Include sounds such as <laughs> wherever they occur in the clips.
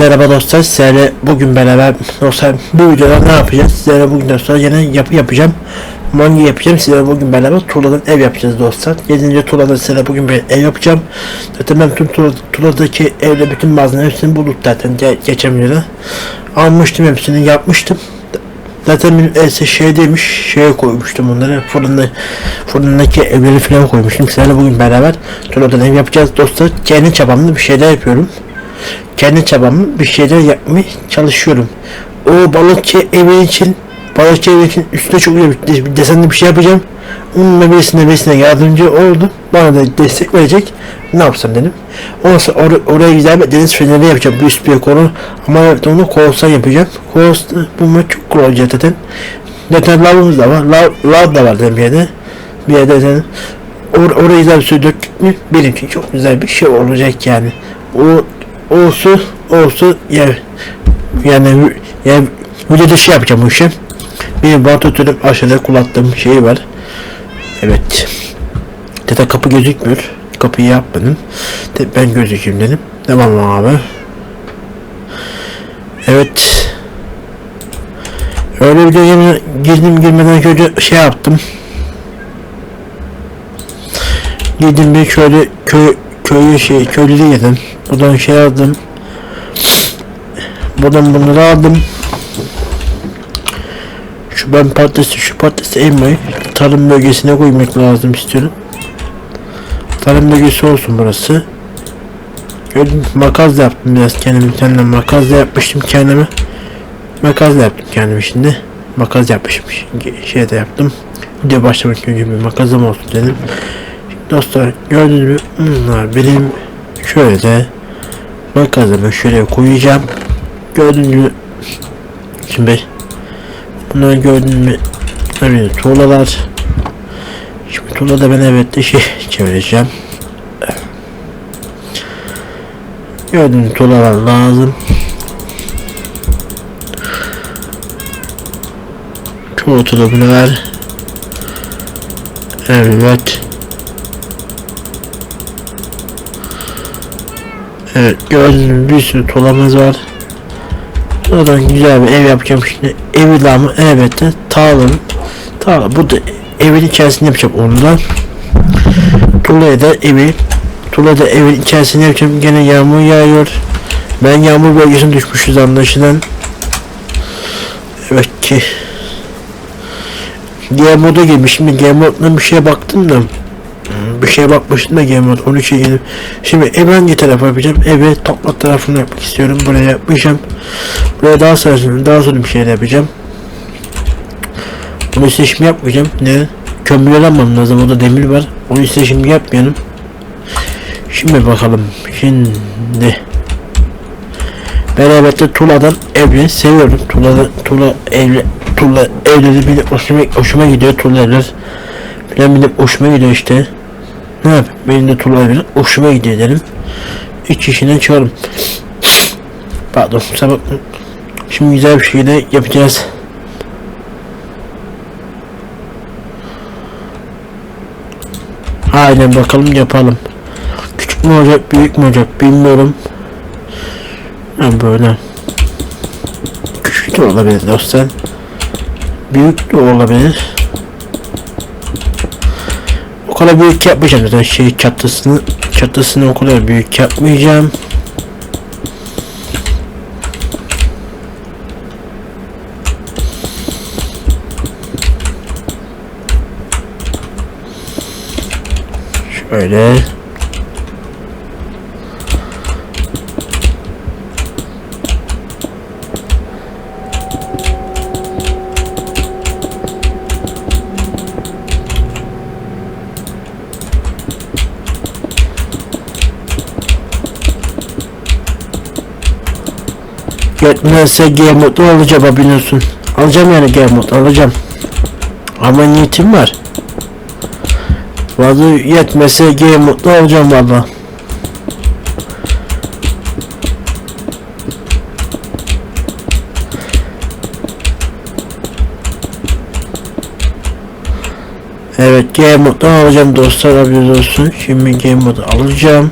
Merhaba dostlar, sizlerle bugün beraber dostlar bu videoda ne yapacağız? Sizlerle bugün dostlar yine yapı yapacağım. Mangi yapacağım. Sizlerle bugün beraber tuğladan ev yapacağız dostlar. 7. tuğlada sizlerle bugün bir ev yapacağım. Zaten ben tüm tuğladaki evde bütün malzeme hepsini bulduk zaten ge geçen. Almıştım hepsini yapmıştım. Zaten benim else şeydeymiş, şeye koymuştum onları, fırında, fırındaki evleri falan koymuştum. Sizlerle bugün beraber tuğladan ev yapacağız dostlar. Kendi çabamla bir şeyler yapıyorum kendi çabamı bir şeyler yapmaya çalışıyorum. O balıkçı evi için balıkçı evi için üstüne çok güzel bir desenli bir şey yapacağım. Onun birisine birisine yardımcı oldu. Bana da destek verecek. Ne yapsam dedim. Ondan sonra or- oraya güzel bir deniz feneri yapacağım. Bir üst bir konu. Ama evet onu kolsan yapacağım. Kols bulmak çok kolay olacak zaten. Zaten lavımız da var. Lav, lav da var dedim bir yerde. Bir yerde zaten. Or oraya güzel bir döktük mü benim için çok güzel bir şey olacak yani. O olsun olsun ya yani ya videoda şey yapacağım bu işi. Bir vantilatörüm aşağıda kullandığım şey var. Evet. Zaten kapı gözükmüyor. Kapıyı yapmadım. Ben gözükeyim dedim. Tamam abi. Evet. Öyle bir de girdim girmeden şöyle şey yaptım. Girdim bir şöyle köy köyü şey köylü yedim. Buradan şey aldım. Buradan bunları aldım. Şu ben patatesi şu patatesi elmayı tarım bölgesine koymak lazım istiyorum. Tarım bölgesi olsun burası. Gördüm makas yaptım biraz bir tane makas da yapmıştım kendime. Makas yaptım kendime şimdi. Makas yapmışım. Şey de yaptım. Video başlamak önce bir makasım olsun dedim. Dostlar gördüğünüz gibi bunlar benim şöyle de makasımı şöyle koyacağım. Gördüğünüz gibi şimdi bunları gördüğünüz gibi tabii tuğlalar şimdi tuğlada ben evet şey <laughs> çevireceğim. Gördüğünüz tuğlalar lazım. Çoğu tuğla bunu evet Evet gördüğünüz bir sürü tuğlamız var. Buradan güzel bir ev yapacağım şimdi. Evi lamı elbette tağlanın. Tağla burada evin içerisinde yapacağım ondan. Tuğla'ya da evi Tuğla da evin içerisinde yapacağım. Gene yağmur yağıyor. Ben yağmur bölgesine düşmüşüz anlaşılan. Evet ki Game moda girmiş. Şimdi game moddan bir şeye baktım da bir şeye bakmıştım da onu şey gelip şimdi ev hangi tarafa yapacağım. Evi topla tarafını yapmak istiyorum. Buraya yapmayacağım. Buraya daha sonra daha sonra bir şeyler yapacağım. Bunu ise şimdi yapmayacağım. Ne? Kömür almam lazım. Orada demir var. Onu ise şimdi yapmayalım. Şimdi bakalım. Şimdi. Ben evet de Tula'dan evleri seviyorum. Tula'da Tula evli Tula evleri bile hoşuma, hoşuma gidiyor. Tula evler. Falan benim hoşuma gidiyor işte. Ne yap? Benim de Tula evleri hoşuma gidiyor dedim. İç işinden çıkarım. Pardon sabah. Şimdi güzel bir şey de yapacağız. Aynen bakalım yapalım. Küçük mü olacak büyük mü olacak bilmiyorum. Ha böyle. Küçük de olabilir dostlar. Büyük de olabilir. Kadar büyük yapmayacağım zaten şey çatısını çatısını o kadar büyük yapmayacağım. Şöyle. Yetmezse G-Mod'u alacağım biliyorsun. Alacağım yani G-Mod alacağım. Ama niyetim var. Valla yetmezse G-Mod'u alacağım valla. Evet G-Mod'u alacağım dostlar haberiniz olsun. Şimdi G-Mod'u alacağım.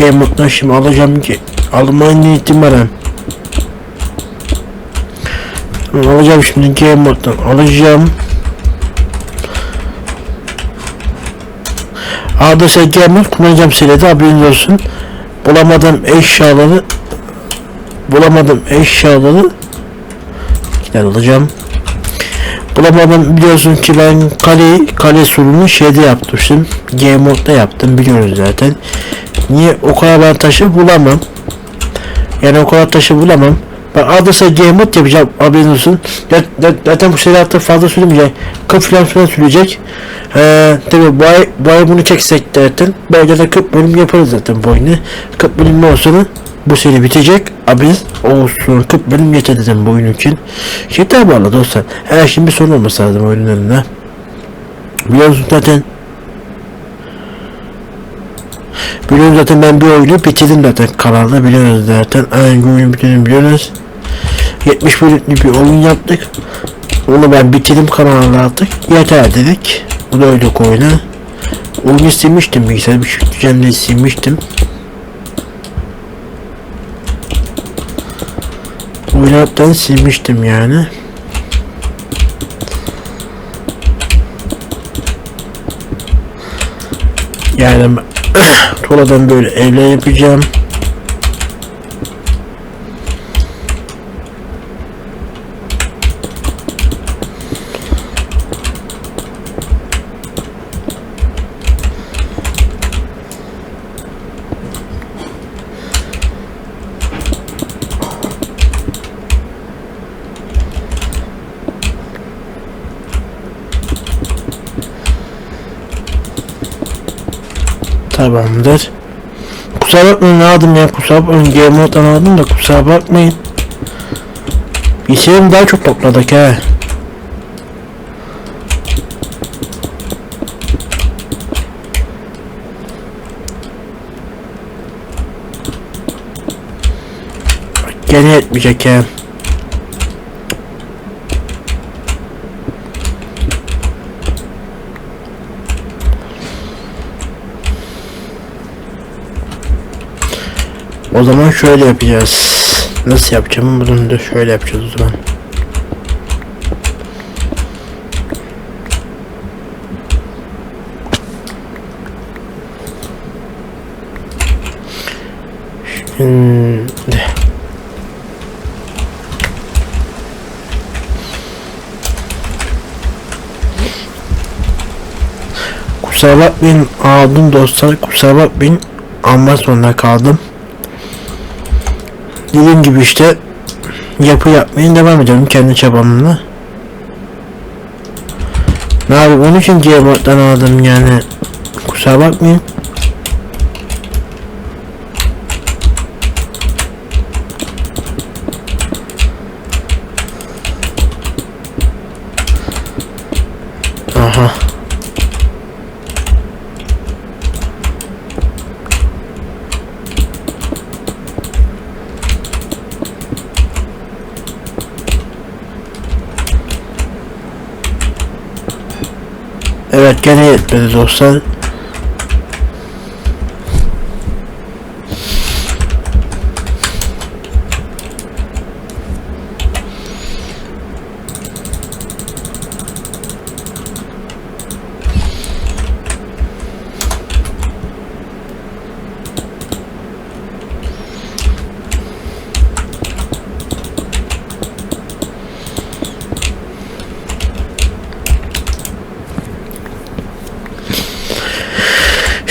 Moddan şimdi alacağım ki almaya niyetim Alacağım şimdi game moddan alacağım. Game mod kullanacağım silede haberiniz olsun. Bulamadım eşyaları bulamadım eşyaları Gider alacağım. Bulamadım biliyorsun ki ben kale kale sorunu şeyde yapmıştım. Game modda yaptım biliyoruz zaten. Niye o kadar ben taşı bulamam. Yani o kadar taşı bulamam. Ben adresa game mod yapacağım haberiniz olsun. Zaten- bu sene hatta fazla sürmeyecek. 40 falan falan sürecek. Ee, tabii bu ay, bu ay bunu çeksek zaten. Böylece de 40 bölüm yaparız zaten bu oyunu. 40 bölüm olsun bu sene bitecek. Haberiniz olsun. 40 bölüm yeter dedim bu oyun için. Yeter bu arada dostlar. Her şeyin bir sorun olması lazım oyunlarında. Biliyorsun zaten Biliyoruz zaten ben bir oyunu bitirdim zaten kanalda biliyoruz zaten. Aynı oyunu bitirdim biliyoruz. 70 bölümlük bir oyun yaptık. Onu ben bitirdim kanalda artık. Yeter dedik. Bu da öyle oyunu oyunu silmiştim bilgisayar bir şey düzenle silmiştim. Oyunu hatta silmiştim yani. Yani Tuğladan böyle evler yapacağım. Tamamdır. Kusura bakmayın aldım ya kusura bakmayın game moddan aldım da kusura bakmayın. Bilgisayarım daha çok topladık. Bak, Gene yetmeyecek ya. O zaman şöyle yapacağız. Nasıl yapacağım? Bunu da şöyle yapacağız o zaman. Şimdi Kusura bakmayın aldım dostlar kusura bakmayın almak zorunda kaldım dediğim gibi işte yapı yapmaya devam ediyorum kendi çabamla. Abi onun için Gearbox'tan aldım yani. Kusura bakmayın. Gene yetmedi dostlar.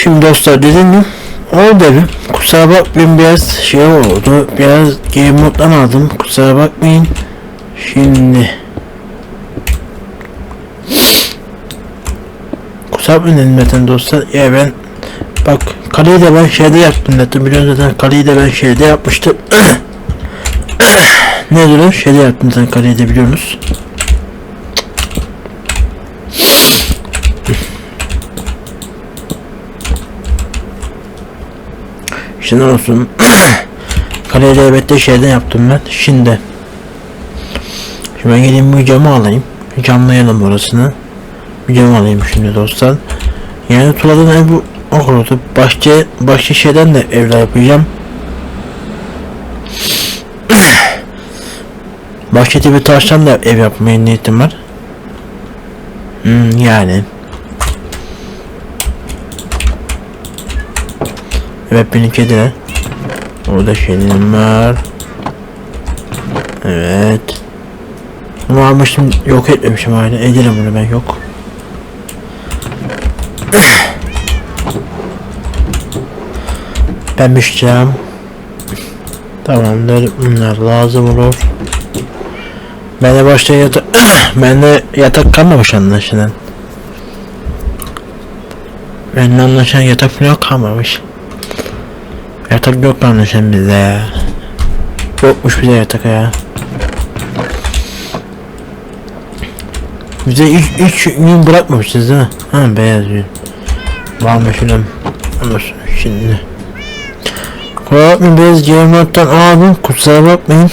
Şimdi dostlar dedim mi? Oldu dedim. Kusura bakmayın biraz şey oldu. Biraz game moddan aldım. Kusura bakmayın. Şimdi Kusura bakmayın dedim zaten dostlar. Ya ben bak kaleyi de ben şeyde yaptım zaten. Biliyorsunuz zaten kaleyi de ben şeyde yapmıştım. <coughs> Nedir o? Şeyde yaptım zaten kaleyi de biliyorsunuz. Ne olsun. <coughs> Kaleyi de elbette şeyden yaptım ben. Şimdi. Şimdi ben geleyim bu camı alayım. Camlayalım orasını. Bir cam alayım şimdi dostlar. Yani Tula'dan ev bu o kurudu. Başka, başka şeyden de evler yapacağım. <coughs> Başka tipi taştan da ev yapmaya niyetim var. Hmm, yani. Evet benim kediler. Orada şeylerim var. Evet. Bunu almıştım yok etmemişim hala. Ederim bunu ben yok. Ben müşeceğim. Tamamdır. Bunlar lazım olur. Ben de başta yatak... <coughs> ben de yatak kalmamış anlaşılan. Benimle anlaşan yatak falan kalmamış. Yatak yok anlaşılan bize ya. Yokmuş bize yatak ya. Bize ilk, ilk gün bırakmamışız değil? Ha beyaz gün. Varmış ulan. Olursun şimdi. Kusura bakmayın beyaz Cemil'den abim kusura bakmayın.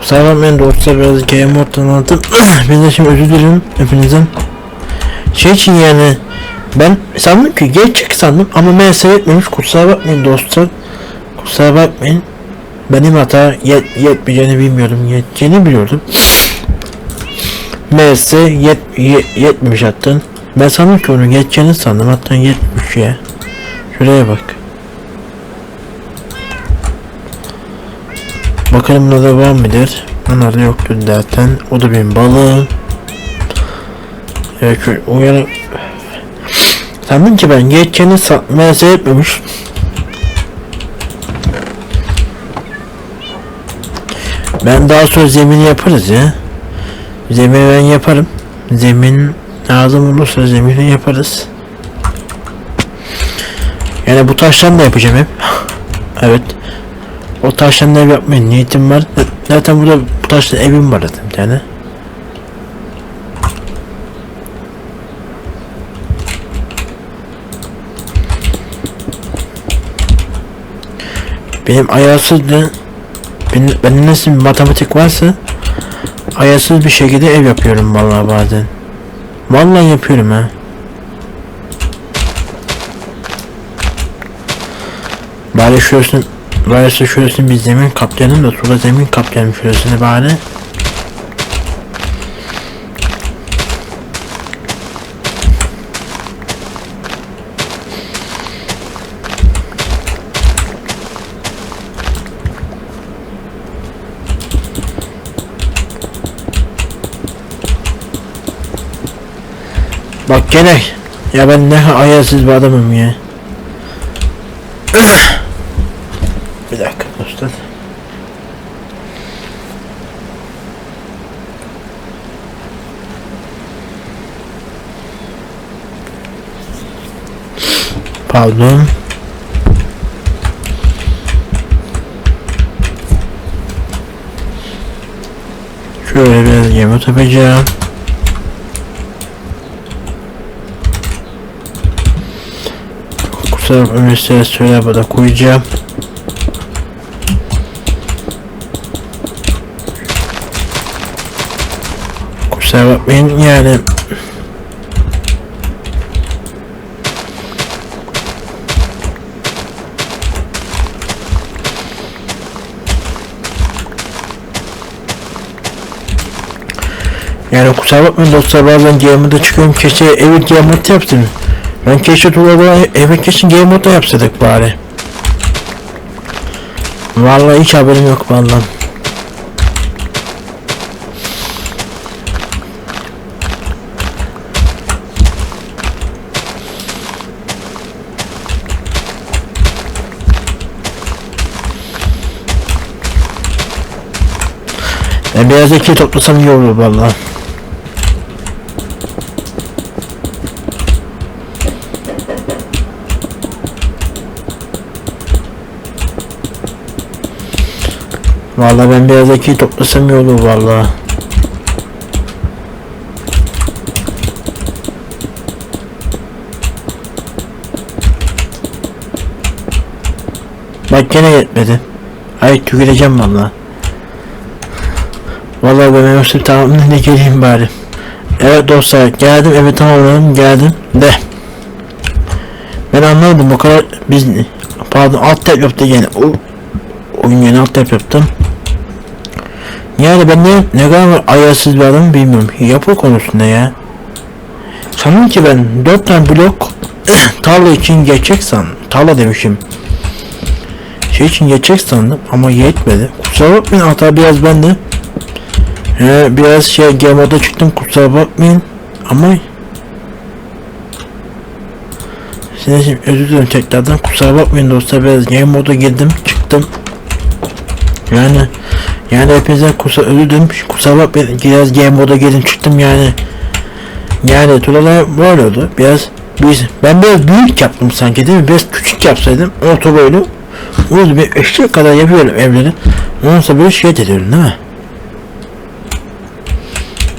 Kusura bakmayın dostlar biraz Cemil'den aldım. <clears throat> ben de şimdi özür dilerim hepinizden. Şey için yani ben sandım ki gerçek sandım ama meğerse etmemiş kusura bakmayın dostlar. Kusura bakmayın. Benim hata yet, yetmeyeceğini bilmiyordum. Yeteceğini biliyordum. Meğerse yet, yet, yetmemiş hatta. Ben sandım ki onu yeteceğini sandım. Hatta yetmiş ya. Şuraya bak. Bakalım burada var mıdır? Bunlar da yoktu zaten. O da benim balığım. Evet uyanık. Sandım ki ben yeteceğini san- meğerse yetmemiş. Ben daha sonra zemini yaparız ya. Zemini ben yaparım. Zemin lazım olursa zemini yaparız. Yani bu taştan da yapacağım hep. <laughs> evet. O taştan ev yapmaya niyetim var. Zaten burada bu taştan evim var zaten bir tane. Benim ayarsız da benim, nasıl bir matematik varsa ayarsız bir şekilde ev yapıyorum vallahi bazen. Vallahi yapıyorum ha. Bari şurasını bari şurasını bir zemin kaplayalım da sonra zemin kaplayalım şurasını bari. Bak gene ya ben ne ayarsız bir adamım ya. bir dakika dostlar. Pardon. Şöyle biraz yemek yapacağım. Bakmayın size söyle burada koyacağım. Kusura bakmayın yani Yani kusura bakmayın dostlar bazen GM'de çıkıyorum keşke evi GM'de yaptım. Ben keşke dolabı eve kesin GM'de yapsaydık bari. Vallahi hiç haberim yok vallahi. Ben biraz iki toplasam iyi olur vallahi. Vallahi ben biraz iki toplasam iyi olur vallahi. Bak gene yetmedi. Ay tüküreceğim vallahi. Vallahi ben yoksa tamam ne geleyim bari. Evet dostlar geldim evet tamamladım geldim de Ben anlamadım o kadar biz pardon alt tab yaptı yine o oyun yeni alt tab yaptım. Yani ben ne, ne kadar ayarsız bir adam bilmiyorum. Yapı konusunda ya. Sanırım ki ben 4 tane blok <clears throat> tarla için geçecek sandım. Tarla demişim. Şey için geçecek sandım ama yetmedi. Kusura bakmayın hata biraz bende. He, biraz şey GMO'da çıktım kusura bakmayın. Ama Size şimdi özür dilerim tekrardan kusura bakmayın dostlar biraz game moda girdim çıktım yani yani hepinize özür dilerim kusura bakmayın biraz game moda girdim çıktım. Yani yani Tula'da böyle oldu. Biraz biz ben biraz büyük yaptım sanki değil mi? Biraz küçük yapsaydım orta boylu Oğlum bir eşek kadar yapıyorum evleri. Ondan böyle şey ediyorum değil mi?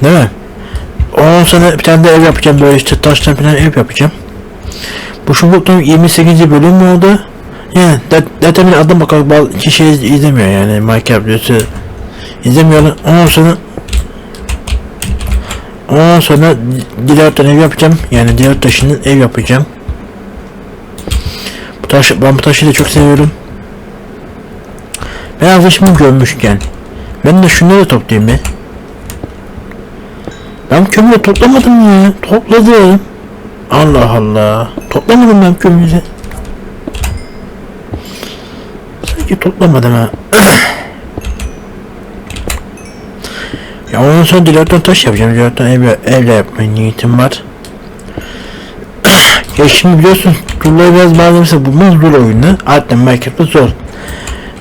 Değil mi? Ondan sonra bir tane de ev yapacağım böyle işte taştan falan ev yapacağım. Bu Şubat'ın 28. bölüm mü oldu? Yani zaten adam bakalım bazı kişi iz- izlemiyor yani Minecraft videosu izlemiyorlar. Ondan sonra Ondan sonra Dilat'tan ev yapacağım. Yani Dilat taşının ev yapacağım. Bu taş, ben bu taşı da çok seviyorum. Ben şimdi görmüşken ben de şunları toplayayım be. Ben kömürü toplamadım ya. Topladım. Allah Allah. Toplamadım ben kömürü. Sanki toplamadım ha. <clears throat> ya ondan sonra dilatör taş yapacağım. Dilatör ev, evle yapmaya niyetim var. <clears throat> ya şimdi biliyorsun turları biraz malzemesi bulmaz zor oyunu. Artık Minecraft'ta zor.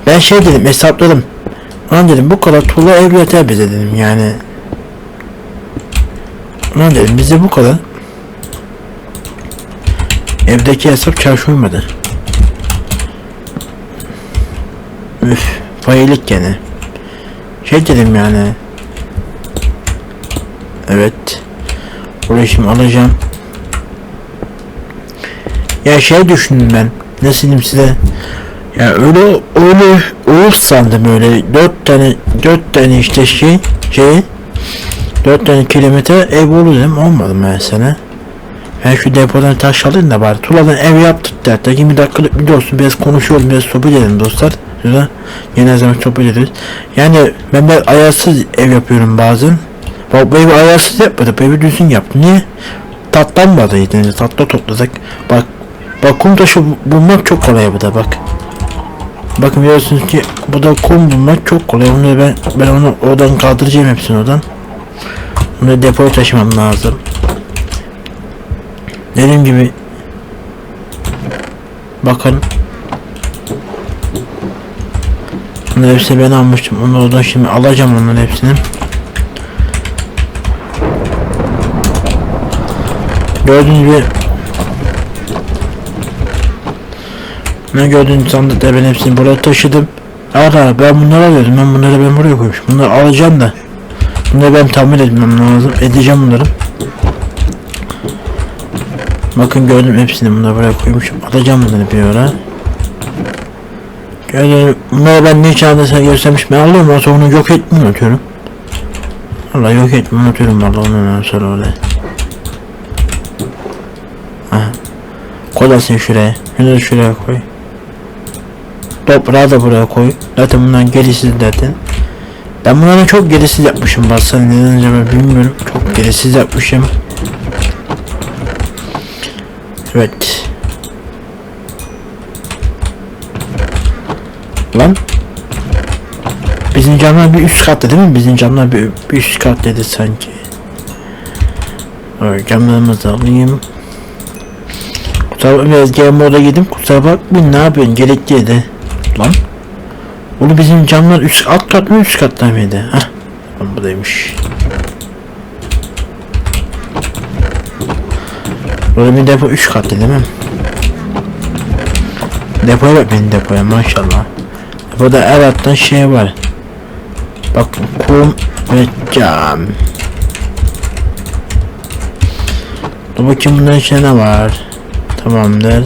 Ben şey dedim hesapladım. Lan dedim bu kadar tuğla ev yeter bize dedim yani. Lan dedim bize bu kadar. Evdeki hesap çarşı uymadı. Üf, fayilik gene. Şey dedim yani. Evet. Burayı şimdi alacağım. Ya şey düşündüm ben. Nasıl diyeyim size? Ya öyle öyle olur sandım öyle dört tane dört tane işte şey şey dört tane kilometre ev olur dedim olmadı mesela. Ben şu depodan taş alayım da bari. Tula'dan ev yaptık hatta 20 dakikalık bir olsun biraz konuşuyorum biraz sohbet edelim dostlar. Şurada yine zaman sohbet ederiz. Yani ben ben ayarsız ev yapıyorum bazen. Bak evi ayarsız yapmadım. Bu evi düzgün yaptım. Niye? Tatlanmadı yani tatlı topladık. Bak bak kum taşı bu- bulmak çok kolay bu da bak. Bakın biliyorsunuz ki bu da kum bulmak çok kolay. Onu ben ben onu oradan kaldıracağım hepsini oradan. Bunu depoya taşımam lazım. Dediğim gibi bakın Bunların hepsini ben almıştım. Onu oradan şimdi alacağım onların hepsini. Gördüğünüz gibi Ne gördüğünüz sandıkta ben hepsini buraya taşıdım. Ara ben bunları alıyordum. Ben bunları ben buraya koymuşum. Bunları alacağım da. Bunları ben tahmin etmem lazım. Edeceğim bunları. Bakın gördüm hepsini bunları buraya koymuşum. Atacağım bunları bir ara. Gördüm. Bunları ben ne çağda sen göstermiş. Ben alıyorum sonra onu yok etmeyi unutuyorum. Allah yok etmeyi unutuyorum valla ondan sonra öyle. Kolasın şuraya. Şunu da şuraya koy. Toprağı da buraya koy. Zaten bundan gerisiz zaten. Ben bunları çok gerisiz yapmışım baksana neden acaba bilmiyorum. Çok gerisiz yapmışım. Evet. Lan. Bizim camlar bir üst katta değil mi? Bizim camlar bir, bir üst kat dedi sanki. Evet, camlarımızı alayım. Kusura bakma biraz game moda girdim. Kusura bakmayın ne yapıyorsun? Gerekliydi. Lan. Oğlum bizim camlar üst alt kat mı üst katta mıydı? Hah. Lan buradaymış. Burada bir depo 3 katlı değil mi? Depoya bak benim depoya maşallah. Depoda her alttan şey var. Bak kum ve cam. Dur bakayım bunların içinde ne var? Tamamdır.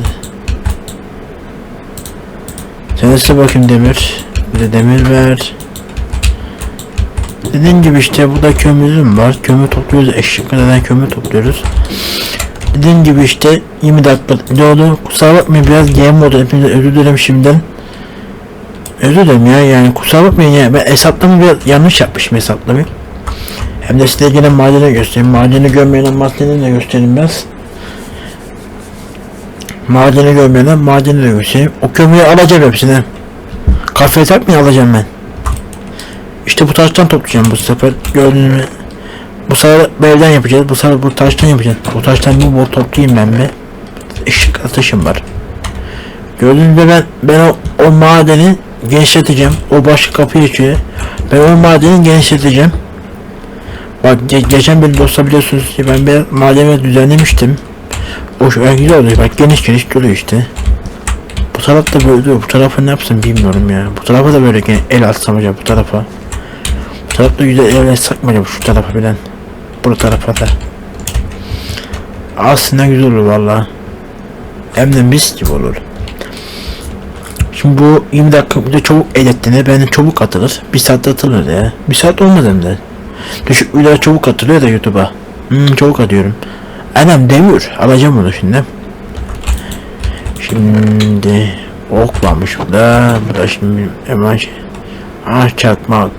Senesi bakayım demir. Bir de demir ver. Dediğim gibi işte burada kömürüm var. Kömür topluyoruz. Eşek kadar kömür topluyoruz. Dediğim gibi işte 20 dakika oldu? Kusura bakmayın biraz game oldu. Hepinize özür dilerim şimdiden. Özür dilerim ya yani kusura bakmayın ya. Ben hesaplama biraz yanlış yapmışım hesaplamayı. Hem de size gene madeni göstereyim. Madeni görmeyen madeni de göstereyim biraz. Madeni görmeyen madeni de. O kömürü alacağım hepsini. Kafeye takmayı alacağım ben. İşte bu taştan toplayacağım bu sefer. Gördüğünüz. Bu sefer belden yapacağız. Bu sefer bu taştan yapacağız. Bu taştan bu bol toplayayım ben bir. Işık atışım var. Gördüğünüz gibi ben, ben o, o madeni genişleteceğim. O baş kapıyı açıyor. Ben o madeni genişleteceğim. Bak ge- geçen bir dostlar biliyorsunuz ki ben bir madeni düzenlemiştim. Şu an güzel oluyor. Bak geniş geniş duruyor işte. Bu taraf da böyle duruyor. Bu tarafı ne yapsam bilmiyorum ya. Bu tarafa da böyle el atsam acaba bu tarafa. Bu tarafta güzel el atsak mı acaba şu tarafa bilen. Bu tarafa da. Aslında güzel olur valla. Hem de mis gibi olur. Şimdi bu 20 dakika bir de çabuk edettiğine benim çabuk atılır. Bir saatte atılır ya. Bir saat olmaz hem de. Düşük videolar çabuk atılıyor da YouTube'a. Hmm, çabuk atıyorum. Anam demir. Alacağım onu şimdi. Şimdi ok varmış burada. Bu da şimdi hemen şey. Ah çakmak.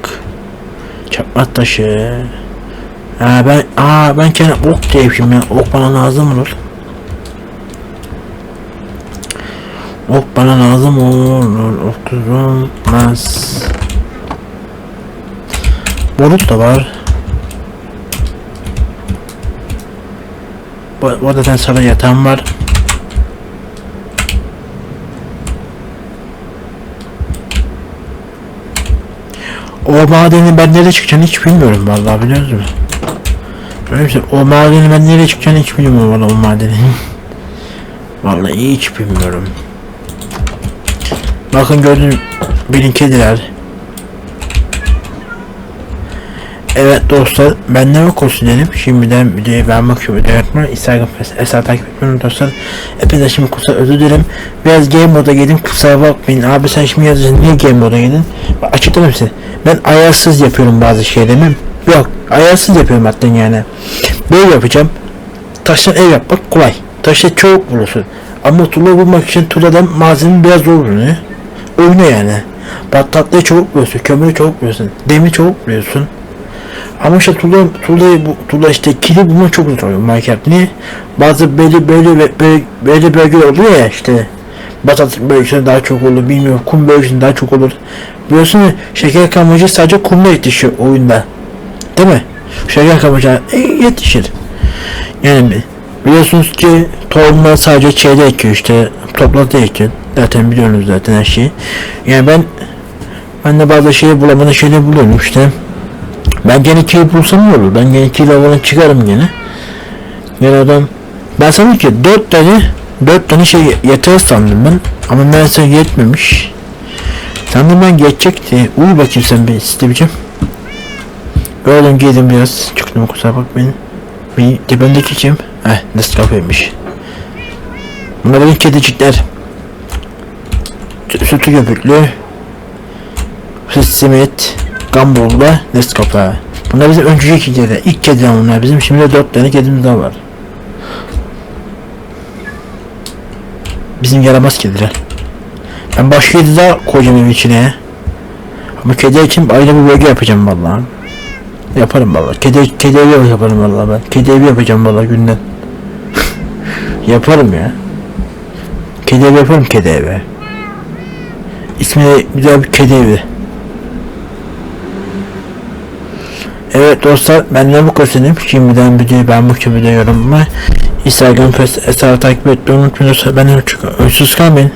Çakmak taşı. Ha ben aa ben kendi ok diyeyim ya. Ok bana lazım olur. Ok bana lazım olur. Ok olmaz. Borut da var. Bu arada sarı yatağım var. O madeni ben nereye çıkacağını hiç bilmiyorum vallahi biliyor musun? Öyle şey, o madeni ben nereye çıkacağını hiç bilmiyorum vallahi o madeni. <laughs> vallahi hiç bilmiyorum. Bakın gördüğünüz benim kediler. Evet dostlar ben ne olsun dedim. Şimdiden videoyu beğenmek için video yapma. Instagram eser takip etmeyi dostlar. Hepinize şimdi kusura özür dilerim. Biraz game moda girdim kusura bakmayın. Abi sen şimdi yazacaksın niye game moda girdin? Bak açıklarım size. Ben ayarsız yapıyorum bazı şeylerimi. Yok ayarsız yapıyorum hatta yani. Böyle yapacağım. Taştan ev yapmak kolay. Taşta çok bulursun. Ama tuğla bulmak için tuğladan malzeme biraz zor bulunuyor. Oyunu yani. Bak tatlıyı çabuk buluyorsun, kömürü çabuk buluyorsun, demir çabuk buluyorsun. Ama işte tuğla, tuğlayı, bu, tuğla işte kili bulmak çok zor oluyor Minecraft. Niye? Bazı belli böyle, böyle bölgeler oluyor ya işte. Batat bölgesinde daha çok olur, bilmiyorum kum bölgesinde daha çok olur. Biliyorsun şeker kamışı sadece kumda yetişiyor oyunda. Değil mi? Şeker kamışı e, yetişir. Yani biliyorsunuz ki tohumlar sadece şeyde ekiyor işte toprakta ekiyor. Zaten biliyorsunuz zaten her şeyi. Yani ben ben de bazı şeyi bulamadan şeyleri buluyorum işte. Ben gene kill bulsam ne olur? Ben gene kill havadan çıkarım gene. Gene adam ben sanırım ki 4 tane 4 tane şey yeter sandım ben. Ama neredeyse yetmemiş. Sandım ben geçecekti. Uyu bakayım sen bir istemeyeceğim. Gördüm girdim biraz. Çıktım kusura bakmayın. Bir dibindeki kim? Heh Nescafe'ymiş. Bunlar benim kedicikler. Sü- Sütü köpüklü. Süt simit. Gambol'da Nescafe. Bunlar bizim önceki kediler. İlk kediler bunlar bizim. Şimdi de dört tane kedimiz daha var. Bizim yaramaz kediler. Ben başka kedi daha koyacağım evin içine. Ama kedi için ayrı bir bölge yapacağım vallahi. Yaparım vallahi. Kedi, kedi evi yaparım vallahi ben. Kedi evi yapacağım vallahi günden. <laughs> yaparım ya. Kedi evi yaparım kedi evi. İsmi güzel bir kedi evi. Evet dostlar ben ne bu kasetim. Şimdiden videoyu ben bu video yorumuma Instagram, Facebook, takip etmeyi unutmayın. Ben çok önsüz kalmayın.